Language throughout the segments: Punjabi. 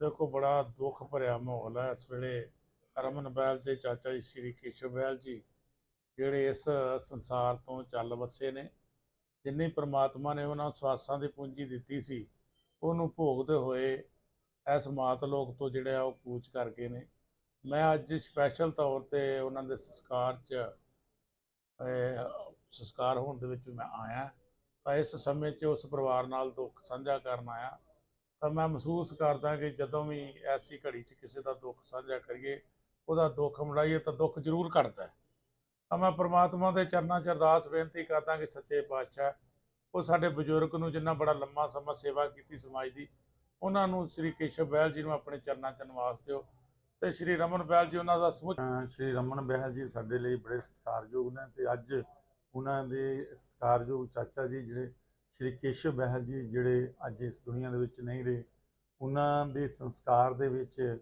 ਦੇਖੋ, ਬੜਾ ਦੁੱਖ ਭਰਿਆ ਮਾਹੌਲ ਹੈ। ਇਸ ਵੇਲੇ ਰਮਨ ਬੈਲ ਦੇ ਚਾਚਾ ਜੀ, ਸ਼੍ਰੀ ਕੇਸ਼ਵ ਬੈਲ ਜੀ, ਜਿਹੜੇ ਇਸ ਸੰਸਾਰ ਤੋਂ ਚੱਲ ਵਸੇ ਨੇ, ਜਿੰਨੀ ਪ੍ਰਮਾਤਮਾ ਨੇ ਉਹਨਾਂ ਨੂੰ ਸਵਾਸਾਂ ਦੀ ਪੂੰਜੀ ਦਿੱਤੀ ਸੀ, ਉਹਨੂੰ ਭੋਗਦੇ ਹੋਏ ਇਸ ਮਾਤ ਲੋਕ ਤੋਂ ਜਿਹੜੇ ਆ ਉਹ ਕੂਚ ਕਰ ਗਏ ਨੇ। ਮੈਂ ਅੱਜ ਸਪੈਸ਼ਲ ਤੌਰ ਤੇ ਉਹਨਾਂ ਦੇ ਸੰਸਕਾਰ 'ਚ ਸੰਸਕਾਰ ਹੋਣ ਦੇ ਵਿੱਚ ਮੈਂ ਆਇਆ। ਤਾਂ ਇਸ ਸਮੇਂ 'ਚ ਉਸ ਪਰਿਵਾਰ ਨਾਲ ਦੁੱਖ ਸਾਂਝਾ ਕਰਨ ਆਇਆ। ਤਾਂ ਮੈਂ ਮਹਿਸੂਸ ਕਰਦਾ ਕਿ ਜਦੋਂ ਵੀ ਐਸੀ ਘੜੀ 'ਚ ਕਿਸੇ ਦਾ ਦੁੱਖ ਸਾਂਝਾ ਕਰੀਏ, ਉਹਦਾ ਦੁੱਖ ਮੜਾਈਏ ਤਾਂ ਦੁੱਖ ਜ਼ਰੂਰ ਘਟਦਾ ਹੈ। ਤਾਂ ਮੈਂ ਪ੍ਰਮਾਤਮਾ ਦੇ ਚਰਨਾਂ 'ਚ ਅਰਦਾਸ ਬੇਨਤੀ ਕਰਦਾ ਕਿ ਸੱਚੇ ਪਾਤਸ਼ਾਹ ਉਹ ਸਾਡੇ ਬਜ਼ੁਰਗ ਨੂੰ ਜਿੰਨਾ ਬੜਾ ਲੰਮਾ ਸਮਾਂ ਸੇਵਾ ਕੀਤੀ ਸਮਾਜ ਦੀ, ਉਹਨਾਂ ਨੂੰ ਸ੍ਰੀ ਕੇਸ਼ਵ ਬਹਿਲ ਜੀ ਨੂੰ ਆਪਣੇ ਚਰਨਾਂ 'ਚ ਨਿਵਾਸ ਦਿਓ ਤੇ ਸ੍ਰੀ ਰਮਨ ਬਹਿਲ ਜੀ ਉਹਨਾਂ ਦਾ ਸਮੁੱਚ ਸ਼੍ਰੀ ਰਮਨ ਬਹਿਲ ਜੀ ਸਾਡੇ ਲਈ ਬੜੇ ਸਤਿਕਾਰਯੋਗ ਨੇ ਤੇ ਅੱਜ ਉਹਨਾਂ ਦੇ ਸਤਿਕਾਰਯੋਗ ਚਾਚਾ ਜੀ ਜਿਹੜੇ ਸ਼੍ਰੀ ਕੇਸ਼ਵ ਬਹਿਲ ਜੀ ਜਿਹੜੇ ਅੱਜ ਇਸ ਦੁਨੀਆ ਦੇ ਵਿੱਚ ਨਹੀਂ ਰਹੇ, ਉਹਨਾਂ ਦੇ ਸੰਸਕਾਰ ਦੇ ਵਿੱਚ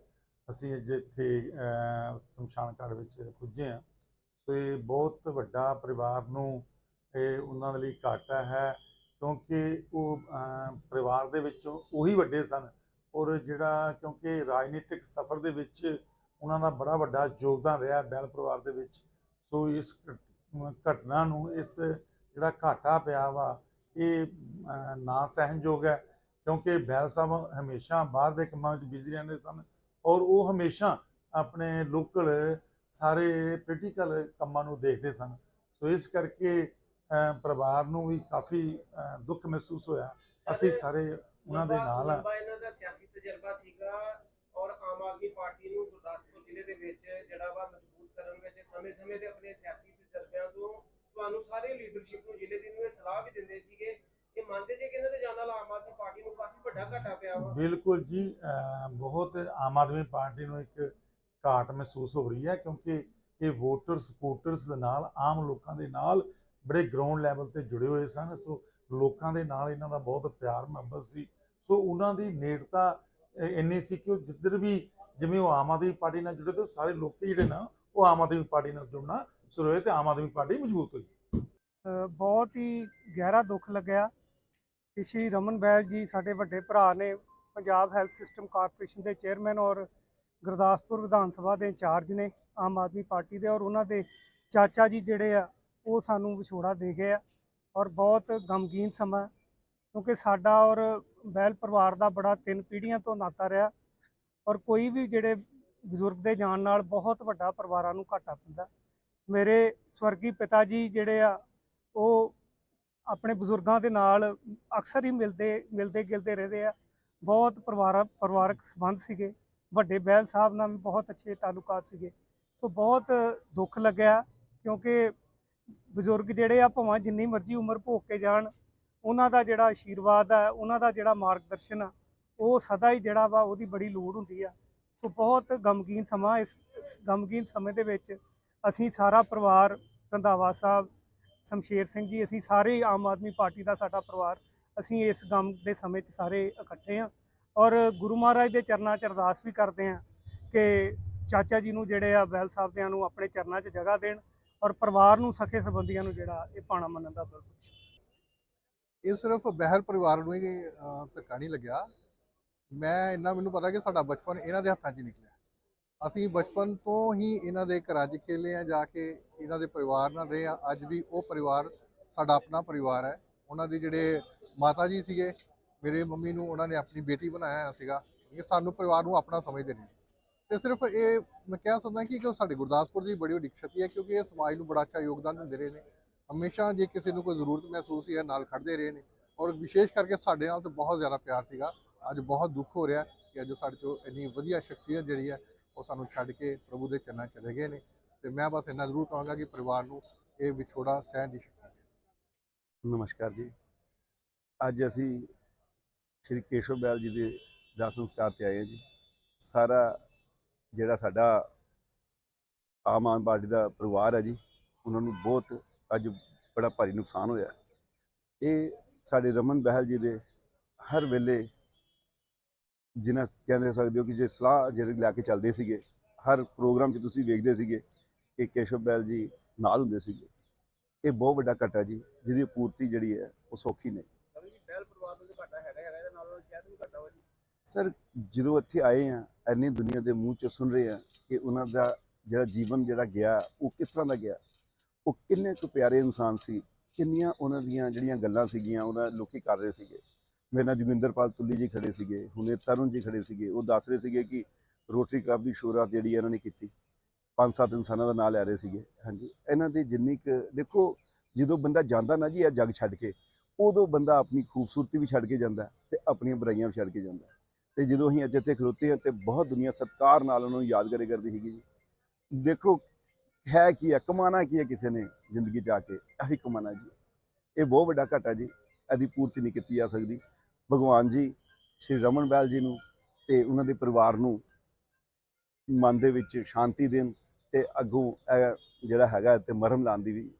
ਅਸੀਂ ਅੱਜ ਇੱਥੇ ਸ਼ਮਸ਼ਾਨ ਘਾਟ ਵਿੱਚ ਪੁੱਜੇ ਹਾਂ। ਸੋ ਇਹ ਬਹੁਤ ਵੱਡਾ ਪਰਿਵਾਰ ਨੂੰ ਇਹ ਉਹਨਾਂ ਦੇ ਲਈ ਘਾਟਾ ਹੈ ਕਿਉਂਕਿ ਉਹ ਪਰਿਵਾਰ ਦੇ ਵਿੱਚੋਂ ਉਹੀ ਵੱਡੇ ਸਨ ਔਰ ਜਿਹੜਾ ਕਿਉਂਕਿ ਰਾਜਨੀਤਿਕ ਸਫ਼ਰ ਦੇ ਵਿੱਚ ਉਹਨਾਂ ਦਾ ਬੜਾ ਵੱਡਾ ਯੋਗਦਾਨ ਰਿਹਾ ਬੈਲ ਪਰਿਵਾਰ ਦੇ ਵਿੱਚ। ਸੋ ਇਸ ਘਟ- ਘਟਨਾ ਨੂੰ ਇਸ ਜਿਹੜਾ ਘਾਟਾ ਪਿਆ ਵਾ ਇਹ ਨਾ ਸਹਿਣਯੋਗ ਹੈ ਕਿਉਂਕਿ ਬੈਲ ਸਾਹਿਬ ਹਮੇਸ਼ਾ ਬਾਹਰ ਦੇ ਕੰਮਾਂ ਵਿੱਚ ਬਿਜ਼ੀ ਰਹਿੰਦੇ ਸਨ ਔਰ ਉਹ ਹਮੇਸ਼ਾ ਆਪਣੇ ਲੋਕਲ ਸਾਰੇ ਪੋਲੀਟੀਕਲ ਕੰਮਾਂ ਨੂੰ ਦੇਖਦੇ ਸਨ। ਸੋ ਇਸ ਕਰਕੇ ਪਰਿਵਾਰ ਨੂੰ ਵੀ ਕਾਫੀ ਦੁੱਖ ਮਹਿਸੂਸ ਹੋਇਆ। ਅਸੀਂ ਸਾਰੇ ਉਹਨਾਂ ਦੇ ਨਾਲ ਆ ਲੰਬਾ ਇਹਨਾਂ ਦਾ ਸਿਆਸੀ ਤਜਰਬਾ ਸੀਗਾ ਔਰ ਆਮ ਆਦਮੀ ਪਾਰਟੀ ਨੂੰ ਗੁਰਦਾਸਪੁਰ ਜ਼ਿਲ੍ਹੇ ਦੇ ਵਿੱਚ ਜਿਹੜਾ ਵਾ ਮਜ਼ਬੂਤ ਕਰਨ ਵਿੱਚ ਸਮੇਂ-ਸਮੇਂ ਤੇ ਆਪਣੇ ਸਿਆਸੀ ਤਜਰਬਿਆਂ ਤੋਂ ਤੁਹਾਨੂੰ ਸਾਰੇ ਲੀਡਰਸ਼ਿਪ ਨੂੰ ਜ਼ਿਲ੍ਹੇ ਦੀ ਨੂੰ ਇਹ ਸਲਾਹ ਵੀ ਦਿੰਦੇ ਸੀਗੇ ਇਹ ਮੰਨਦੇ ਜੇ ਕਿ ਇਹਨਾਂ ਦੇ ਜਾਣ ਨਾਲ ਆਮ ਆਦਮੀ ਪਾਰਟੀ ਨੂੰ ਕਾਫੀ ਵੱਡਾ ਘਾਟਾ ਪਿਆ ਵਾ। ਬਿਲਕੁਲ ਜੀ ਬਹੁਤ ਆਮ ਆਦਮੀ ਪਾਰਟੀ ਨੂੰ ਇੱਕ ਘਾਟ ਮਹਿਸੂਸ ਹੋ ਰਹੀ ਹੈ ਕਿਉਂਕਿ ਇਹ ਵੋਟਰ ਸਪੋਰਟਰਸ ਦੇ ਨਾਲ, ਆਮ ਲੋਕਾਂ ਦੇ ਨਾਲ ਬੜੇ ਗਰਾਊਂਡ ਲੈਵਲ ਤੇ ਜੁੜੇ ਹੋਏ ਸਨ। ਸੋ ਲੋਕਾਂ ਦੇ ਨਾਲ ਇਹਨਾਂ ਦਾ ਬਹੁਤ ਪਿਆਰ ਮੁਹੱਬਤ ਸੀ। ਸੋ ਉਹਨਾਂ ਦੀ ਨੇੜਤਾ ਇੰਨੀ ਸੀ ਕਿ ਉਹ ਜਿੱਧਰ ਵੀ ਜਿਵੇਂ ਉਹ ਆਮ ਆਦਮੀ ਪਾਰਟੀ ਨਾਲ ਜੁੜੇ ਤੇ ਸਾਰੇ ਲੋਕ ਜਿਹੜੇ ਨਾ, ਉਹ ਆਮ ਆਦਮੀ ਪਾਰਟੀ ਨਾਲ ਜੁੜਨਾ ਸ਼ੁਰੂ ਤੇ ਆਮ ਆਦਮੀ ਪਾਰਟੀ ਮਜ਼ਬੂਤ ਹੋਈ। ਬਹੁਤ ਹੀ ਗਹਿਰਾ ਦੁੱਖ ਲੱਗਿਆ। ਕਿ ਸ਼੍ਰੀ ਰਮਨ ਬੈਲ ਜੀ ਸਾਡੇ ਵੱਡੇ ਭਰਾ ਨੇ ਪੰਜਾਬ ਹੈਲਥ ਸਿਸਟਮ ਕਾਰਪੋਰੇਸ਼ਨ ਦੇ ਚੇਅਰਮੈਨ ਔਰ ਗੁਰਦਾਸਪੁਰ ਵਿਧਾਨ ਸਭਾ ਦੇ ਇੰਚਾਰਜ ਨੇ ਆਮ ਆਦਮੀ ਪਾਰਟੀ ਦੇ ਔਰ ਉਹਨਾਂ ਦੇ ਚਾਚਾ ਜੀ ਜਿਹੜੇ ਆ, ਉਹ ਸਾਨੂੰ ਵਿਛੋੜਾ ਦੇ ਗਏ ਆ ਔਰ ਬਹੁਤ ਗਮਗੀਨ ਸਮਾਂ, ਕਿਉਂਕਿ ਸਾਡਾ ਔਰ ਬੈਲ ਪਰਿਵਾਰ ਦਾ ਬੜਾ ਤਿੰਨ ਪੀੜ੍ਹੀਆਂ ਤੋਂ ਨਾਤਾ ਰਿਹਾ ਔਰ ਕੋਈ ਵੀ ਜਿਹੜੇ ਬਜ਼ੁਰਗ ਦੇ ਜਾਣ ਨਾਲ ਬਹੁਤ ਵੱਡਾ ਪਰਿਵਾਰਾਂ ਨੂੰ ਘਾਟਾ ਪੈਂਦਾ। ਮੇਰੇ ਸਵਰਗੀ ਪਿਤਾ ਜੀ ਜਿਹੜੇ ਆ, ਉਹ ਆਪਣੇ ਬਜ਼ੁਰਗਾਂ ਦੇ ਨਾਲ ਅਕਸਰ ਹੀ ਮਿਲਦੇ ਮਿਲਦੇ ਗਿਲਦੇ ਰਹਿੰਦੇ ਆ। ਬਹੁਤ ਪਰਿਵਾਰ, ਪਰਿਵਾਰਕ ਸੰਬੰਧ ਸੀਗੇ। ਵੱਡੇ ਬਹਿਲ ਸਾਹਿਬ ਨਾਲ ਵੀ ਬਹੁਤ ਅੱਛੇ ਤਾਲੁਕਾਤ ਸੀਗੇ। ਸੋ ਬਹੁਤ ਦੁੱਖ ਲੱਗਿਆ ਕਿਉਂਕਿ ਬਜ਼ੁਰਗ ਜਿਹੜੇ ਆ, ਭਾਵੇਂ ਜਿੰਨੀ ਮਰਜ਼ੀ ਉਮਰ ਭੋਗ ਕੇ ਜਾਣ, ਉਹਨਾਂ ਦਾ ਜਿਹੜਾ ਆਸ਼ੀਰਵਾਦ ਆ, ਉਹਨਾਂ ਦਾ ਜਿਹੜਾ ਮਾਰਗਦਰਸ਼ਨ ਆ, ਉਹ ਸਦਾ ਹੀ ਜਿਹੜਾ ਵਾ ਉਹਦੀ ਬੜੀ ਲੋੜ ਹੁੰਦੀ ਆ। ਸੋ ਬਹੁਤ ਗਮਗੀਨ ਸਮਾਂ ਇਸ ਗਮਗੀਨ ਸਮੇਂ ਦੇ ਵਿੱਚ ਅਸੀਂ ਸਾਰਾ ਪਰਿਵਾਰ ਰੰਧਾਵਾ ਸਾਹਿਬ, ਸ਼ਮਸ਼ੇਰ ਸਿੰਘ ਜੀ, ਅਸੀਂ ਸਾਰੇ ਆਮ ਆਦਮੀ ਪਾਰਟੀ ਦਾ ਸਾਡਾ ਪਰਿਵਾਰ, ਅਸੀਂ ਇਸ ਗਮ ਦੇ ਸਮੇਂ 'ਚ ਸਾਰੇ ਇਕੱਠੇ ਹਾਂ। ਔਰ ਗੁਰੂ ਮਹਾਰਾਜ ਦੇ ਚਰਨਾਂ 'ਚ ਅਰਦਾਸ ਵੀ ਕਰਦੇ ਹਾਂ ਕਿ ਚਾਚਾ ਜੀ ਨੂੰ ਜਿਹੜੇ ਆ ਬੈਲ ਸਾਹਿਬ ਦਿਆਂ ਨੂੰ ਆਪਣੇ ਚਰਨਾਂ 'ਚ ਜਗ੍ਹਾ ਦੇਣ ਔਰ ਪਰਿਵਾਰ ਨੂੰ ਸਕੇ ਸੰਬੰਧੀਆਂ ਨੂੰ ਜਿਹੜਾ ਇਹ ਪਾਣਾ ਮੰਨਣ ਦਾ ਬਲ ਬਖਸ਼ੇ ਇਹ ਸਿਰਫ ਬਹਿਰ ਪਰਿਵਾਰ ਨੂੰ ਹੀ ਧੱਕਾ ਨਹੀਂ ਲੱਗਿਆ। ਮੈਂ ਇੰਨਾ ਮੈਨੂੰ ਪਤਾ ਕਿ ਸਾਡਾ ਬਚਪਨ ਇਹਨਾਂ ਦੇ ਹੱਥਾਂ 'ਚ ਹੀ ਨਿਕਲਿਆ। ਅਸੀਂ ਬਚਪਨ ਤੋਂ ਹੀ ਇਹਨਾਂ ਦੇ ਘਰਾਂ 'ਚ ਖੇਲੇ ਆ ਜਾ ਕੇ ਇਹਨਾਂ ਦੇ ਪਰਿਵਾਰ ਨਾਲ ਰਹੇ ਆ ਅੱਜ ਵੀ ਉਹ ਪਰਿਵਾਰ ਸਾਡਾ ਆਪਣਾ ਪਰਿਵਾਰ ਹੈ। ਉਹਨਾਂ ਦੇ ਜਿਹੜੇ ਮਾਤਾ ਜੀ ਸੀਗੇ, ਮੇਰੇ ਮੰਮੀ ਨੂੰ ਉਹਨਾਂ ਨੇ ਆਪਣੀ ਬੇਟੀ ਬਣਾਇਆ ਹੋਇਆ ਸੀਗਾ। ਕਿ ਸਾਨੂੰ ਪਰਿਵਾਰ ਨੂੰ ਆਪਣਾ ਸਮਝਦੇ ਨੇ। ਤੇ ਸਿਰਫ ਇਹ ਮੈਂ ਕਹਿ ਸਕਦਾ ਕਿ ਕਿ ਸਾਡੇ ਗੁਰਦਾਸਪੁਰ ਦੀ ਬੜੀ ਵੱਡੀ ਸ਼ਕਤੀ ਹੈ, ਕਿਉਂਕਿ ਇਹ ਸਮਾਜ ਨੂੰ ਬੜਾ ਅੱਛਾ ਯੋਗਦਾਨ ਦਿੰਦੇ ਰਹੇ ਨੇ। ਹਮੇਸ਼ਾ ਜੇ ਕਿਸੇ ਨੂੰ ਕੋਈ ਜ਼ਰੂਰਤ ਮਹਿਸੂਸ ਹੈ, ਨਾਲ ਖੜਦੇ ਰਹੇ ਨੇ। ਔਰ ਵਿਸ਼ੇਸ਼ ਕਰਕੇ ਸਾਡੇ ਨਾਲ ਤਾਂ ਬਹੁਤ ਜ਼ਿਆਦਾ ਪਿਆਰ ਸੀਗਾ। ਅੱਜ ਬਹੁਤ ਦੁੱਖ ਹੋ ਰਿਹਾ ਕਿ ਅੱਜ ਸਾਡੇ ਚੋਂ ਇੰਨੀ ਵਧੀਆ ਸ਼ਖਸੀਅਤ ਜਿਹੜੀ ਹੈ ਉਹ ਸਾਨੂੰ ਛੱਡ ਕੇ ਪ੍ਰਭੂ ਦੇ ਚਰਨਾਂ 'ਚ ਚਲੇ ਗਏ ਨੇ ਤੇ ਮੈਂ ਬਸ ਇੰਨਾ ਜ਼ਰੂਰ ਕਹਾਂਗਾ ਕਿ ਪਰਿਵਾਰ ਨੂੰ ਇਹ ਵਿਛੋੜਾ ਸਹਿਣ ਦੀ ਸ਼ਕਤੀ ਹੈ ਨਮਸਕਾਰ ਜੀ। ਅੱਜ ਅਸੀਂ ਸ਼੍ਰੀ ਕੇਸ਼ਵ ਬੈਲ ਜੀ ਦੇ ਦਾ ਸੰਸਕਾਰ ਤੇ ਆਏ ਹਾਂ ਜੀ। ਸਾਰਾ ਜਿਹੜਾ ਸਾਡਾ ਆਮ ਆਦਮੀ ਪਾਰਟੀ ਦਾ ਪਰਿਵਾਰ ਹੈ ਜੀ, ਉਹਨਾਂ ਨੂੰ ਬਹੁਤ ਅੱਜ ਬੜਾ ਭਾਰੀ ਨੁਕਸਾਨ ਹੋਇਆ। ਇਹ ਸਾਡੇ ਰਮਨ ਬਹਿਲ ਜੀ ਦੇ ਹਰ ਵੇਲੇ ਜਿਨ੍ਹਾਂ ਕਹਿੰਦੇ ਸਕਦੇ ਹੋ ਕਿ ਜੇ ਸਲਾਹ ਜਿਹੜੇ ਲੈ ਕੇ ਚੱਲਦੇ ਸੀਗੇ ਹਰ ਪ੍ਰੋਗਰਾਮ 'ਚ ਤੁਸੀਂ ਵੇਖਦੇ ਸੀਗੇ ਕਿ ਕੇਸ਼ਵ ਬੈਲ ਜੀ ਨਾਲ ਹੁੰਦੇ ਸੀਗੇ। ਇਹ ਬਹੁਤ ਵੱਡਾ ਘਟਾ ਜੀ ਜਿਹਦੀ ਪੂਰਤੀ ਜਿਹੜੀ ਹੈ ਉਹ ਸੌਖੀ ਨਹੀਂ। ਸਰ ਜਦੋਂ ਇੱਥੇ ਆਏ ਆ ਇੰਨੀ ਦੁਨੀਆ ਦੇ ਮੂੰਹ ਚ ਸੁਣ ਰਹੇ ਆ ਕਿ ਉਹਨਾਂ ਦਾ ਜਿਹੜਾ ਜੀਵਨ ਜਿਹੜਾ ਗਿਆ ਉਹ ਕਿਸ ਤਰ੍ਹਾਂ ਦਾ ਗਿਆ? ਉਹ ਕਿੰਨੇ ਕੁ ਪਿਆਰੇ ਇਨਸਾਨ ਸੀ ਕਿੰਨੀਆਂ ਉਹਨਾਂ ਦੀਆਂ ਜਿਹੜੀਆਂ ਗੱਲਾਂ ਸੀਗੀਆਂ ਉਹਨਾਂ ਲੋਕੀ ਕਰ ਰਹੇ ਸੀਗੇ। ਮੇਰੇ ਨਾਲ ਜੋਗਿੰਦਰਪਾਲ ਤੁੱਲੀ ਜੀ ਖੜੇ ਸੀਗੇ ਹੁਣੇ ਤਰੁਣ ਜੀ ਖੜੇ ਸੀਗੇ, ਉਹ ਦੱਸ ਰਹੇ ਸੀਗੇ ਕਿ ਰੋਟਰੀ ਕਲੱਬ ਦੀ ਸ਼ੁਰੂਆਤ ਜਿਹੜੀ ਇਹਨਾਂ ਨੇ ਕੀਤੀ। ਪੰਜ ਸੱਤ ਇਨਸਾਨਾਂ ਦਾ ਨਾਂ ਲੈ ਰਹੇ ਸੀਗੇ। ਹਾਂਜੀ, ਇਹਨਾਂ ਦੀ ਜਿੰਨੀ ਕੁ, ਦੇਖੋ, ਜਦੋਂ ਬੰਦਾ ਜਾਂਦਾ ਨਾ ਜੀ ਇਹ ਜੱਗ ਛੱਡ ਕੇ, ਉਦੋਂ ਬੰਦਾ ਆਪਣੀ ਖੂਬਸੂਰਤੀ ਵੀ ਛੱਡ ਕੇ ਜਾਂਦਾ ਹੈ ਤੇ ਆਪਣੀਆਂ ਬੁਰਾਈਆਂ ਵੀ ਛੱਡ ਕੇ ਜਾਂਦਾ ਹੈ। ਤੇ ਜਦੋਂ ਅਸੀਂ ਅੱਜ ਇੱਥੇ ਖਲੋਤੇ ਹਾਂ ਤੇ ਬਹੁਤ ਦੁਨੀਆ ਸਤਿਕਾਰ ਨਾਲ ਉਹਨਾਂ ਨੂੰ ਯਾਦ ਕਰੇ ਕਰਦੀ ਹੈਗੀ ਜੀ। ਦੇਖੋ, ਹੈ ਕੀ ਹੈ, ਕਮਾਣਾ ਕੀ ਹੈ ਕਿਸੇ ਨੇ ਜ਼ਿੰਦਗੀ 'ਚ ਆ ਕੇ? ਇਹੀ ਕਮਾਣਾ ਜੀ। ਇਹ ਬਹੁਤ ਵੱਡਾ ਘਾਟਾ ਜੀ, ਇਹਦੀ ਪੂਰਤੀ ਨਹੀਂ ਕੀਤੀ ਜਾ ਸਕਦੀ। ਭਗਵਾਨ ਜੀ ਸ਼੍ਰੀ ਰਮਨ ਬੈਲ ਜੀ ਨੂੰ ਤੇ ਉਹਨਾਂ ਦੇ ਪਰਿਵਾਰ ਨੂੰ ਮਨ ਦੇ ਵਿੱਚ ਸ਼ਾਂਤੀ ਦੇਣ ਤੇ ਅੱਗੋਂ ਜਿਹੜਾ ਹੈਗਾ ਤੇ ਮਰਹਮ ਲਾਉਣ ਦੀ ਵੀ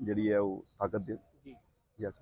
ਜਿਹੜੀ ਹੈ ਉਹ ਤਾਕਤ ਦੇਣ ਜੀ। ਯੈਸ